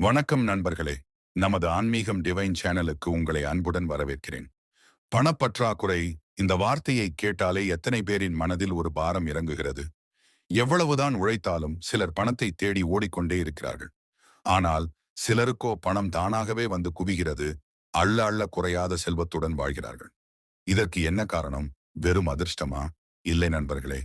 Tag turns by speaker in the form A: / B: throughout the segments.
A: வணக்கம் நண்பர்களே. நமது ஆன்மீகம் டிவைன் சேனலுக்கு உங்களை அன்புடன் வரவேற்கிறேன். பணப்பற்றாக்குறை இந்த வார்த்தையை கேட்டாலே எத்தனை பேரின் மனதில் ஒரு பாரம் இறங்குகிறது. எவ்வளவுதான் உழைத்தாலும் சிலர் பணத்தை தேடி ஓடிக்கொண்டே இருக்கிறார்கள். ஆனால் சிலருக்கோ பணம் தானாகவே வந்து குவிகிறது அள்ள அள்ள குறையாத செல்வத்துடன் வாழ்கிறார்கள். இதற்கு என்ன காரணம்? வெறும் அதிர்ஷ்டமா? இல்லை நண்பர்களே.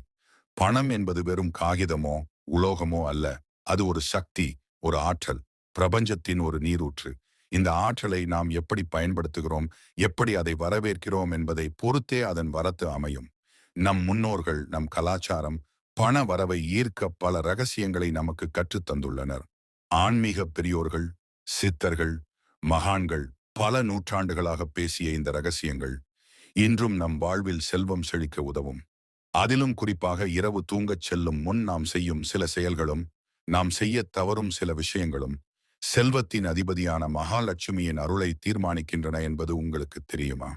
A: பணம் என்பது வெறும் காகிதமோ உலோகமோ அல்ல. அது ஒரு சக்தி ஒரு ஆற்றல். பிரபஞ்சத்தின் ஒரு நீரூற்று. இந்த ஆற்றலை நாம் எப்படி பயன்படுத்துகிறோம் எப்படி அதை வரவேற்கிறோம் என்பதை பொறுத்தே அதன் வரத்து அமையும். நம் முன்னோர்கள் நம் கலாச்சாரம் பண வரவை ஈர்க்க பல ரகசியங்களை நமக்கு கற்றுத் தந்துள்ளனர். ஆன்மீக பெரியோர்கள் சித்தர்கள் மகான்கள் பல நூற்றாண்டுகளாக பேசிய இந்த ரகசியங்கள் இன்றும் நம் வாழ்வில் செல்வம் செழிக்க உதவும். அதிலும் குறிப்பாக இரவு தூங்கச் செல்லும் முன் நாம் செய்யும் சில செயல்களும் நாம் செய்ய தவறும் சில விஷயங்களும் செல்வத்தின் அதிபதியான மகாலட்சுமியின் அருளை தீர்மானிக்கின்றன என்பது உங்களுக்கு தெரியுமா?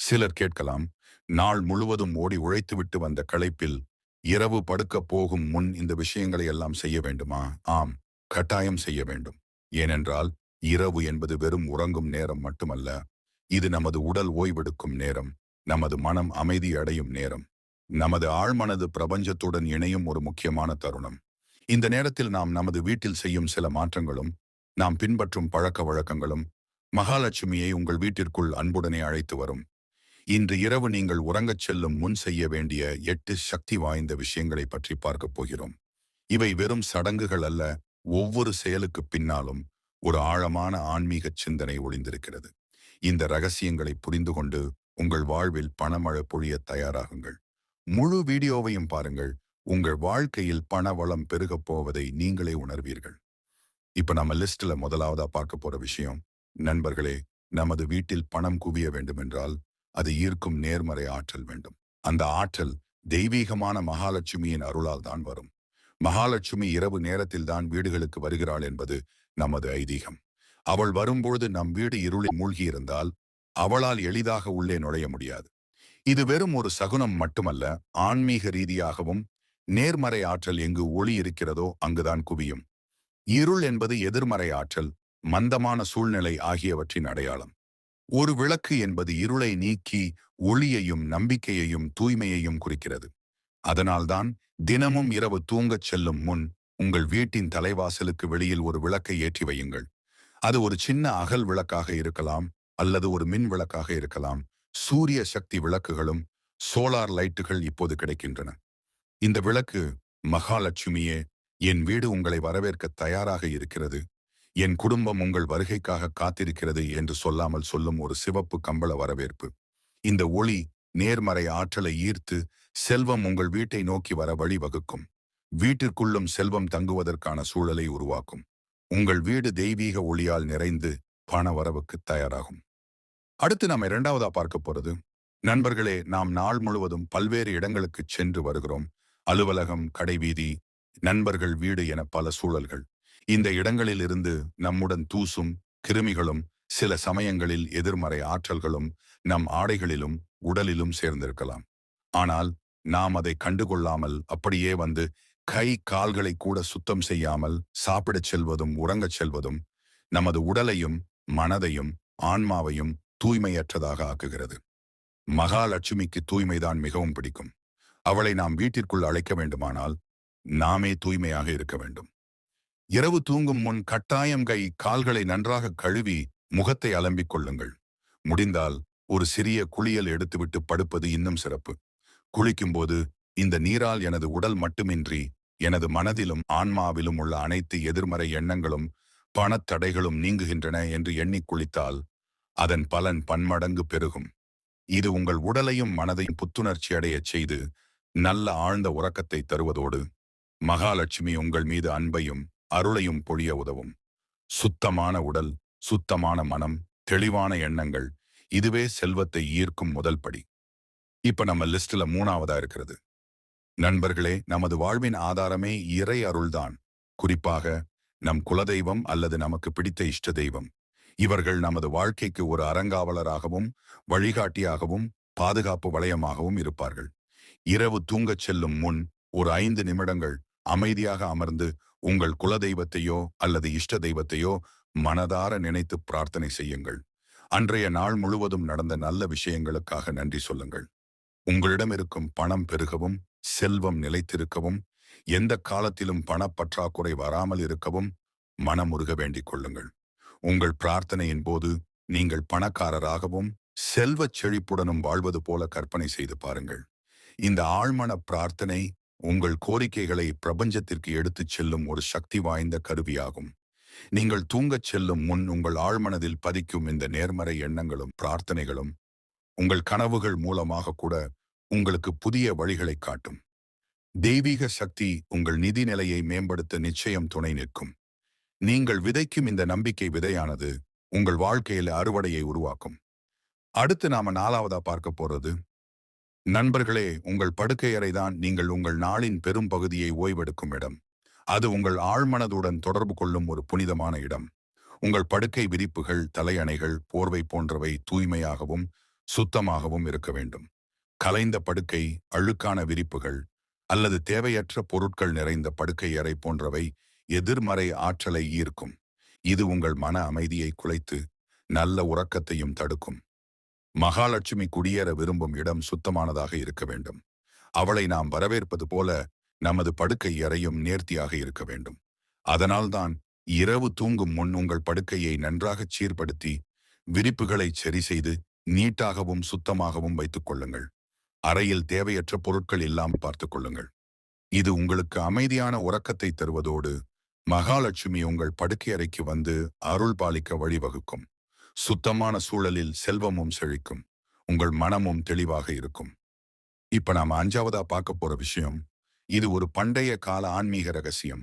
A: சிலர் கேட்கலாம் நாள் முழுவதும் ஓடி உழைத்துவிட்டு வந்த களைப்பில் இரவு படுக்கப் போகும் முன் இந்த விஷயங்களை எல்லாம் செய்ய வேண்டுமா? ஆம் கட்டாயம் செய்ய வேண்டும். ஏனென்றால் இரவு என்பது வெறும் உறங்கும் நேரம் மட்டுமல்ல இது நமது உடல் ஓய்வெடுக்கும் நேரம் நமது மனம் அமைதி அடையும் நேரம். நமது ஆழ்மனது பிரபஞ்சத்துடன் இணையும் ஒரு முக்கியமான தருணம். இந்த நேரத்தில் நாம் நமது வீட்டில் செய்யும் சில மாற்றங்களும் நாம் பின்பற்றும் பழக்க வழக்கங்களும் மகாலட்சுமியை உங்கள் வீட்டிற்குள் அன்புடனே அழைத்து வரும். இன்று இரவு நீங்கள் உறங்கச் செல்லும் முன் செய்ய வேண்டிய எட்டு சக்தி வாய்ந்த விஷயங்களை பற்றி பார்க்கப் போகிறோம். இவை வெறும் சடங்குகள் அல்ல ஒவ்வொரு செயலுக்கு பின்னாலும் ஒரு ஆழமான ஆன்மீக சிந்தனை ஒளிந்திருக்கிறது. இந்த ரகசியங்களை புரிந்து கொண்டு உங்கள் வாழ்வில் பணமழை பொழிய தயாராகுங்கள். முழு வீடியோவையும் பாருங்கள். உங்கள் வாழ்க்கையில் பணவளம் பெருகப் போவதை நீங்களே உணர்வீர்கள். இப்ப நம்ம லிஸ்ட்ல முதலாவதா பார்க்க போற விஷயம் நண்பர்களே நமது வீட்டில் பணம் குவிய வேண்டுமென்றால் அது ஈர்க்கும் நேர்மறை ஆற்றல் வேண்டும். அந்த ஆற்றல் தெய்வீகமான மகாலட்சுமியின் அருளால் தான் வரும். மகாலட்சுமி இரவு நேரத்தில் தான் வீடுகளுக்கு வருகிறாள் என்பது நமது ஐதீகம். அவள் வரும்பொழுது நம் வீடு இருளில் மூழ்கியிருந்தால் அவளால் எளிதாக உள்ளே நுழைய முடியாது. இது வெறும் ஒரு சகுனம் மட்டுமல்ல ஆன்மீக ரீதியாகவும் நேர்மறை ஆற்றல் எங்கு ஒளி இருக்கிறதோ அங்குதான் குவியும். இருள் என்பது எதிர்மறை ஆற்றல் மந்தமான சூழ்நிலை ஆகியவற்றின் அடையாளம். ஒரு விளக்கு என்பது இருளை நீக்கி ஒளியையும் நம்பிக்கையையும் தூய்மையையும் குறிக்கிறது. அதனால்தான் தினமும் இரவு தூங்கச் செல்லும் முன் உங்கள் வீட்டின் தலைவாசலுக்கு வெளியில் ஒரு விளக்கை ஏற்றி வையுங்கள். அது ஒரு சின்ன அகல் விளக்காக இருக்கலாம் அல்லது ஒரு மின் விளக்காக இருக்கலாம். சூரிய சக்தி விளக்குகளும் சோலார் லைட்டுகள் இப்போது கிடைக்கின்றன. இந்த விளக்கு மகாலட்சுமியே என் வீடு உங்களை வரவேற்க தயாராக இருக்கிறது. என் குடும்பம் உங்கள் வருகைக்காக காத்திருக்கிறது என்று சொல்லாமல் சொல்லும் ஒரு சிவப்பு கம்பள வரவேற்பு. இந்த ஒளி நேர்மறை ஆற்றலை ஈர்த்து செல்வம் உங்கள் வீட்டை நோக்கி வர வழிவகுக்கும். வீட்டிற்குள்ளும் செல்வம் தங்குவதற்கான சூழலை உருவாக்கும். உங்கள் வீடு தெய்வீக ஒளியால் நிறைந்து பண வரவுக்கு தயாராகும். அடுத்து நாம் இரண்டாவதா பார்க்க போறது. நண்பர்களே நாம் நாள் முழுவதும் பல்வேறு இடங்களுக்கு சென்று வருகிறோம். அலுவலகம் கடைவீதி நண்பர்கள் வீடு என பல சூழல்கள். இந்த இடங்களில் இருந்து நம்முடன் தூசும் கிருமிகளும் சில சமயங்களில் எதிர்மறை ஆற்றல்களும் நம் ஆடைகளிலும் உடலிலும் சேர்ந்திருக்கலாம். ஆனால் நாம் அதை கண்டுகொள்ளாமல் அப்படியே வந்து கை கால்களை கூட சுத்தம் செய்யாமல் சாப்பிடச் செல்வதும் உறங்கச் செல்வதும் நமது உடலையும் மனதையும் ஆன்மாவையும் தூய்மையற்றதாக ஆக்குகிறது. மகாலட்சுமிக்கு தூய்மைதான் மிகவும் பிடிக்கும். அவளை நாம் வீட்டிற்குள் அழைக்க வேண்டுமானால் நாமே தூய்மையாக இருக்க வேண்டும். இரவு தூங்கும் முன் கட்டாயம் கை கால்களை நன்றாக கழுவி முகத்தை அலம்பிக் கொள்ளுங்கள். முடிந்தால் ஒரு சிறிய குளியல் எடுத்துவிட்டு படுப்பது இன்னும் சிறப்பு. குளிக்கும்போது இந்த நீரால் எனது உடல் மட்டுமின்றி எனது மனதிலும் ஆன்மாவிலும் உள்ள அனைத்து எதிர்மறை எண்ணங்களும் பணத்தடைகளும் நீங்குகின்றன என்று எண்ணி குளித்தால் அதன் பலன் பன்மடங்கு பெருகும். இது உங்கள் உடலையும் மனதையும் புத்துணர்ச்சி அடையச் செய்து நல்ல ஆழ்ந்த உறக்கத்தை தருவதோடு மகாலட்சுமி உங்கள் மீது அன்பையும் அருளையும் பொழிய உதவும். சுத்தமான உடல் சுத்தமான மனம் தெளிவான எண்ணங்கள் இதுவே செல்வத்தை ஈர்க்கும் முதல் படி. இப்ப நம்ம லிஸ்ட்ல மூணாவதா இருக்கிறது. நண்பர்களே நமது வாழ்வின் ஆதாரமே இறை அருள்தான். குறிப்பாக நம் குலதெய்வம் அல்லது நமக்கு பிடித்த இஷ்ட தெய்வம். இவர்கள் நமது வாழ்க்கைக்கு ஒரு அறங்காவலராகவும் வழிகாட்டியாகவும் பாதுகாப்பு வளையமாகவும் இருப்பார்கள். இரவு தூங்கச் செல்லும் முன் ஒரு ஐந்து நிமிடங்கள் அமைதியாக அமர்ந்து உங்கள் குலதெய்வத்தையோ அல்லது இஷ்ட தெய்வத்தையோ மனதார நினைத்து பிரார்த்தனை செய்யுங்கள். அன்றைய நாள் முழுவதும் நடந்த நல்ல விஷயங்களுக்காக நன்றி சொல்லுங்கள். உங்களிடம் இருக்கும் பணம் பெருகவும் செல்வம் நிலைத்திருக்கவும் எந்த காலத்திலும் பணப்பற்றாக்குறை வராமல் இருக்கவும் மனமுருக வேண்டிக் கொள்ளுங்கள். உங்கள் பிரார்த்தனையின் போது நீங்கள் பணக்காரராகவும் செல்வச் செழிப்புடனும் வாழ்வது போல கற்பனை செய்து பாருங்கள். இந்த ஆழ்மன பிரார்த்தனை உங்கள் கோரிக்கைகளை பிரபஞ்சத்திற்கு எடுத்துச் செல்லும் ஒரு சக்தி வாய்ந்த கருவியாகும். நீங்கள் தூங்கச் செல்லும் முன் உங்கள் ஆழ்மனதில் பதிக்கும் இந்த நேர்மறை எண்ணங்களும் பிரார்த்தனைகளும் உங்கள் கனவுகள் மூலமாக கூட உங்களுக்கு புதிய வழிகளை காட்டும். தெய்வீக சக்தி உங்கள் நிதி நிலையை மேம்படுத்த நிச்சயம் துணை நிற்கும். நீங்கள் விதைக்கும் இந்த நம்பிக்கை விதையானது உங்கள் வாழ்க்கையில் அறுவடையை உருவாக்கும். அடுத்து நாம நாலாவதா பார்க்க போறது நண்பர்களே உங்கள் படுக்கை அறைதான் நீங்கள் உங்கள் நாளின் பெரும் பகுதியை ஓய்வெடுக்கும் இடம். அது உங்கள் ஆழ்மனதுடன் தொடர்பு கொள்ளும் ஒரு புனிதமான இடம். உங்கள் படுக்கை விரிப்புகள் தலையணைகள் போர்வை போன்றவை தூய்மையாகவும் சுத்தமாகவும் இருக்க வேண்டும். கலைந்த படுக்கை அழுக்கான விரிப்புகள் அல்லது தேவையற்ற பொருட்கள் நிறைந்த படுக்கை அறை போன்றவை எதிர்மறை ஆற்றலை ஈர்க்கும். இது உங்கள் மன அமைதியை குலைத்து நல்ல உறக்கத்தையும் தடுக்கும். மகாலட்சுமி குடியேற விரும்பும் இடம் சுத்தமானதாக இருக்க வேண்டும். அவளை நாம் வரவேற்பது போல நமது படுக்கை அறையும் நேர்த்தியாக இருக்க வேண்டும். அதனால்தான் இரவு தூங்கும் முன் உங்கள் படுக்கையை நன்றாகச் சீர்படுத்தி விரிப்புகளை சரி செய்து நீட்டாகவும் சுத்தமாகவும் வைத்துக் கொள்ளுங்கள். அறையில் தேவையற்ற பொருட்கள் இல்லாமல் பார்த்துக் கொள்ளுங்கள். இது உங்களுக்கு அமைதியான உறக்கத்தை தருவதோடு மகாலட்சுமி உங்கள் படுக்கை அறைக்கு வந்து அருள் பாலிக்க வழிவகுக்கும். சுத்தமான சூழலில் செல்வமும் செழிக்கும். உங்கள் மனமும் தெளிவாக இருக்கும். இப்ப நாம அஞ்சாவதா பார்க்க போற விஷயம் இது ஒரு பண்டைய கால ஆன்மீக ரகசியம்.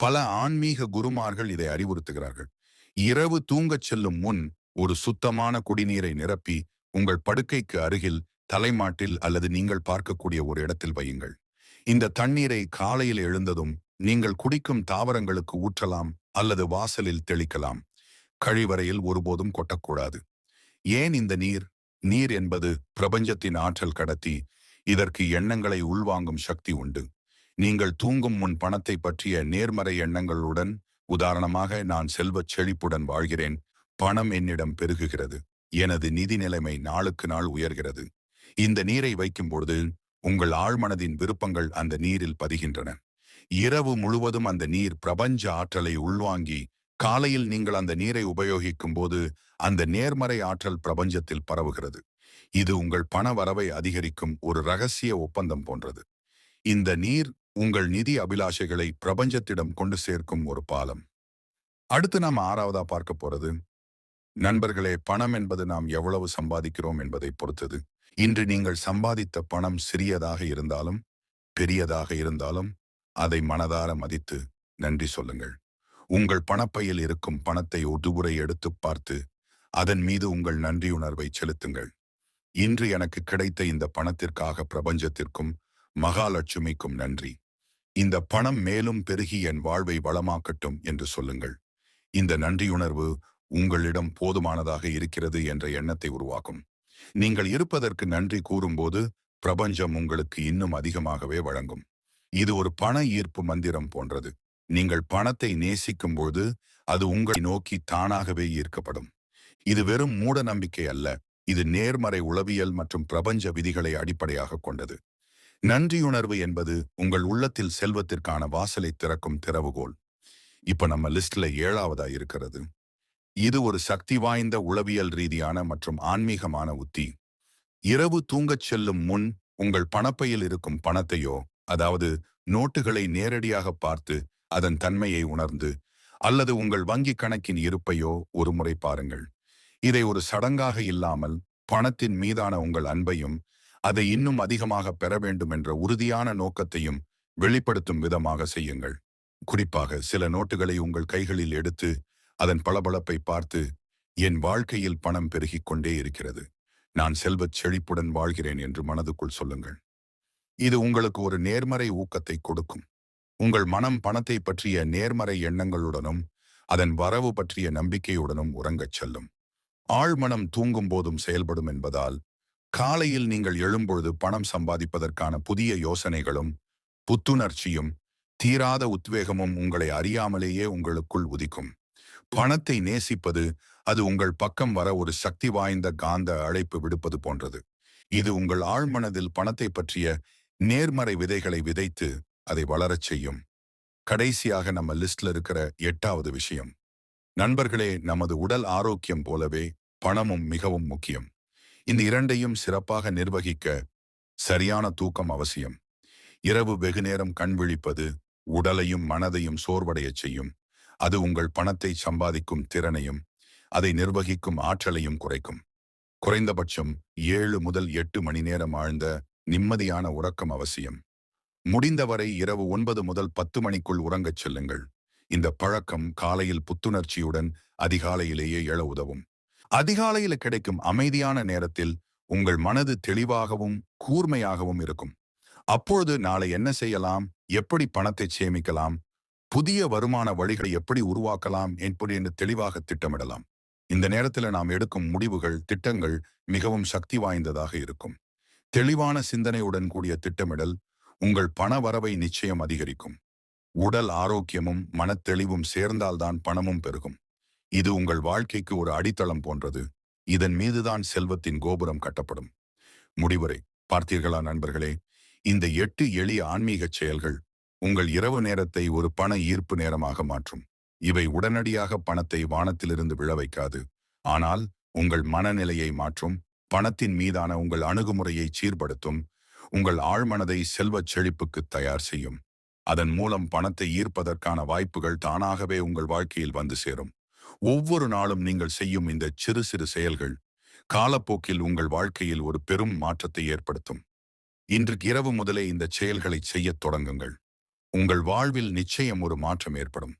A: பல ஆன்மீக குருமார்கள் இதை அறிவுறுத்துகிறார்கள். இரவு தூங்கச் செல்லும் முன் ஒரு சுத்தமான குடிநீரை நிரப்பி உங்கள் படுக்கைக்கு அருகில் தலைமாட்டில் அல்லது நீங்கள் பார்க்கக்கூடிய ஒரு இடத்தில் வையுங்கள். இந்த தண்ணீரை காலையில் எழுந்ததும் நீங்கள் குடிக்கும் தாவரங்களுக்கு ஊற்றலாம் அல்லது வாசலில் தெளிக்கலாம். கழிவறையில் ஒருபோதும் கொட்டக்கூடாது. ஏன் இந்த நீர்? நீர் என்பது பிரபஞ்சத்தின் ஆற்றல் கடத்தி இதற்கு எண்ணங்களை உள்வாங்கும் சக்தி உண்டு. நீங்கள் தூங்கும் முன் பணத்தை பற்றிய நேர்மறை எண்ணங்களுடன் உதாரணமாக நான் செல்வச் செழிப்புடன் வாழ்கிறேன் பணம் என்னிடம் பெருகுகிறது எனது நிதி நிலைமை நாளுக்கு நாள் உயர்கிறது. இந்த நீரை வைக்கும் பொழுது உங்கள் ஆழ்மனதின் விருப்பங்கள் அந்த நீரில் பதிகின்றன. இரவு முழுவதும் அந்த நீர் பிரபஞ்ச ஆற்றலை உள்வாங்கி காலையில் நீங்கள் அந்த நீரை உபயோகிக்கும் போது அந்த நேர்மறை ஆற்றல் பிரபஞ்சத்தில் பரவுகிறது. இது உங்கள் பண வரவை அதிகரிக்கும் ஒரு ரகசிய ஒப்பந்தம் போன்றது. இந்த நீர் உங்கள் நிதி அபிலாஷைகளை பிரபஞ்சத்திடம் கொண்டு சேர்க்கும் ஒரு பாலம். அடுத்து நாம் ஆறாவதா பார்க்க போறது? நண்பர்களே பணம் என்பது நாம் எவ்வளவு சம்பாதிக்கிறோம் என்பதை பொறுத்தது. இன்று நீங்கள் சம்பாதித்த பணம் சிறியதாக இருந்தாலும் பெரியதாக இருந்தாலும் அதை மனதார மதித்து நன்றி சொல்லுங்கள். உங்கள் பணப்பையில் இருக்கும் பணத்தை ஒருமுறை எடுத்து பார்த்து அதன் மீது உங்கள் நன்றியுணர்வை செலுத்துங்கள். இன்று எனக்கு கிடைத்த இந்த பணத்திற்காக பிரபஞ்சத்திற்கும் மகாலட்சுமிக்கும் நன்றி. இந்த பணம் மேலும் பெருகி என் வாழ்வை வளமாக்கட்டும் என்று சொல்லுங்கள். இந்த நன்றியுணர்வு உங்களிடம் போதுமானதாக இருக்கிறது என்ற எண்ணத்தை உருவாக்கும். நீங்கள் இருப்பதற்கு நன்றி கூறும்போது பிரபஞ்சம் உங்களுக்கு இன்னும் அதிகமாகவே வழங்கும். இது ஒரு பண ஈர்ப்பு மந்திரம் போன்றது. நீங்கள் பணத்தை நேசிக்கும் போது அது உங்களை நோக்கி தானாகவே ஈர்க்கப்படும். இது வெறும் மூட நம்பிக்கை அல்ல. இது நேர்மறை உளவியல் மற்றும் பிரபஞ்ச விதிகளை அடிப்படையாக கொண்டது. நன்றியுணர்வு என்பது உங்கள் உள்ளத்தில் செல்வத்திற்கான வாசலை திறக்கும் திறவுகோல். இப்ப நம்ம லிஸ்ட்ல ஏழாவதா இருக்கிறது. இது ஒரு சக்தி வாய்ந்த உளவியல் ரீதியான மற்றும் ஆன்மீகமான உத்தி. இரவு தூங்கச் செல்லும் முன் உங்கள் பணப்பையில் இருக்கும் பணத்தையோ அதாவது நோட்டுகளை நேரடியாக பார்த்து அதன் தன்மையை உணர்ந்து அல்லது உங்கள் வங்கிக் கணக்கின் இருப்பையோ ஒரு முறை பாருங்கள். இதை ஒரு சடங்காக இல்லாமல் பணத்தின் மீதான உங்கள் அன்பையும் அதை இன்னும் அதிகமாக பெற வேண்டும் என்ற உறுதியான நோக்கத்தையும் வெளிப்படுத்தும் விதமாக செய்யுங்கள். குறிப்பாக சில நோட்டுகளை உங்கள் கைகளில் எடுத்து அதன் பளபளப்பை பார்த்து என் வாழ்க்கையில் பணம் பெருகிக் கொண்டே இருக்கிறது. நான் செல்வச் செழிப்புடன் வாழ்கிறேன் என்று மனதுக்குள் சொல்லுங்கள். இது உங்களுக்கு ஒரு நேர்மறை ஊக்கத்தை கொடுக்கும். உங்கள் மனம் பணத்தை பற்றிய நேர்மறை எண்ணங்களுடனும் அதன் வரவு பற்றிய நம்பிக்கையுடனும் உறங்கச் செல்லும். ஆழ்மனம் தூங்கும் போதும் செயல்படும் என்பதால் காலையில் நீங்கள் எழும்பொழுது பணம் சம்பாதிப்பதற்கான புதிய யோசனைகளும் புத்துணர்ச்சியும் தீராத உத்வேகமும் உங்களை அறியாமலேயே உங்களுக்குள் உதிக்கும். பணத்தை நேசிப்பது அது உங்கள் பக்கம் வர ஒரு சக்தி வாய்ந்த காந்த அழைப்பு விடுப்பது போன்றது. இது உங்கள் ஆழ்மனதில் பணத்தை பற்றிய நேர்மறை விதைகளை விதைத்து அதை வளரச் செய்யும். கடைசியாக நம்ம லிஸ்ட்ல இருக்கிற எட்டாவது விஷயம். நண்பர்களே நமது உடல் ஆரோக்கியம் போலவே பணமும் மிகவும் முக்கியம். இந்த இரண்டையும் சிறப்பாக நிர்வகிக்க சரியான தூக்கம் அவசியம். இரவு வெகுநேரம் கண் விழிப்பது உடலையும் மனதையும் சோர்வடையச் செய்யும். அது உங்கள் பணத்தை சம்பாதிக்கும் திறனையும் அதை நிர்வகிக்கும் ஆற்றலையும் குறைக்கும். குறைந்தபட்சம் ஏழு முதல் எட்டு மணி நேரம் ஆழ்ந்த நிம்மதியான உறக்கம் அவசியம். முடிந்தவரை இரவு ஒன்பது முதல் பத்து மணிக்குள் உறங்கச் செல்லுங்கள். இந்த பழக்கம் காலையில் புத்துணர்ச்சியுடன் அதிகாலையிலேயே எழ உதவும். அதிகாலையில் கிடைக்கும் அமைதியான நேரத்தில் உங்கள் மனது தெளிவாகவும் கூர்மையாகவும் இருக்கும். அப்பொழுது நாளை என்ன செய்யலாம்? எப்படி பணத்தை சேமிக்கலாம்? புதிய வருமான வழிகளை எப்படி உருவாக்கலாம்? என்பது என்று தெளிவாக திட்டமிடலாம். இந்த நேரத்தில் நாம் எடுக்கும் முடிவுகள் திட்டங்கள் மிகவும் சக்தி வாய்ந்ததாக இருக்கும். தெளிவான சிந்தனையுடன் கூடிய திட்டமிடல் உங்கள் பண வரவை நிச்சயம் அதிகரிக்கும். உடல் ஆரோக்கியமும் மனத்தெளிவும் சேர்ந்தால்தான் பணமும் பெருகும். இது உங்கள் வாழ்க்கைக்கு ஒரு அடித்தளம் போன்றது. இதன் மீதுதான் செல்வத்தின் கோபுரம் கட்டப்படும். முடிவுரை. பார்த்தீர்களா நண்பர்களே? இந்த எட்டு எளிய ஆன்மீகச் செயல்கள் உங்கள் இரவு நேரத்தை ஒரு பண ஈர்ப்பு நேரமாக மாற்றும். இவை உடனடியாக பணத்தை வானத்திலிருந்து விழ வைக்காது. ஆனால் உங்கள் மனநிலையை மாற்றும். பணத்தின் மீதான உங்கள் அணுகுமுறையை சீர்படுத்தும். உங்கள் ஆழ்மனதை செல்வச் செழிப்புக்கு தயார் செய்யும். அதன் மூலம் பணத்தை ஈர்ப்பதற்கான வாய்ப்புகள் தானாகவே உங்கள் வாழ்க்கையில் வந்து சேரும். ஒவ்வொரு நாளும் நீங்கள் செய்யும் இந்த சிறு சிறு செயல்கள் காலப்போக்கில் உங்கள் வாழ்க்கையில் ஒரு பெரும் மாற்றத்தை ஏற்படுத்தும். இன்று இரவு முதலே இந்த செயல்களை செய்யத் தொடங்குங்கள். உங்கள் வாழ்வில் நிச்சயம் ஒரு மாற்றம் ஏற்படும்.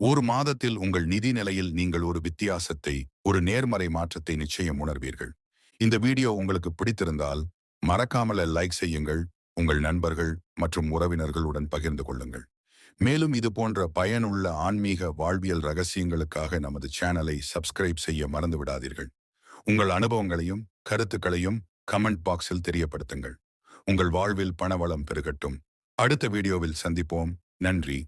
A: ஒரு மாதத்தில் உங்கள் நிதி நிலையில் நீங்கள் ஒரு வித்தியாசத்தை ஒரு நேர்மறை மாற்றத்தை நிச்சயம் உணர்வீர்கள். இந்த வீடியோ உங்களுக்கு பிடித்திருந்தால் மறக்காமல் லைக் செய்யுங்கள் உங்கள் நண்பர்கள் மற்றும் உறவினர்களுடன் பகிர்ந்து கொள்ளுங்கள். மேலும் இது போன்ற பயனுள்ள ஆன்மீக வாழ்வியல் ரகசியங்களுக்காக நமது சேனலை சப்ஸ்கிரைப் செய்ய மறந்து விடாதீர்கள். உங்கள் அனுபவங்களையும் கருத்துக்களையும் கமெண்ட் பாக்ஸில் தெரியப்படுத்துங்கள். உங்கள் வாழ்வில் பணவளம் பெருகட்டும். அடுத்த வீடியோவில் சந்திப்போம். நன்றி.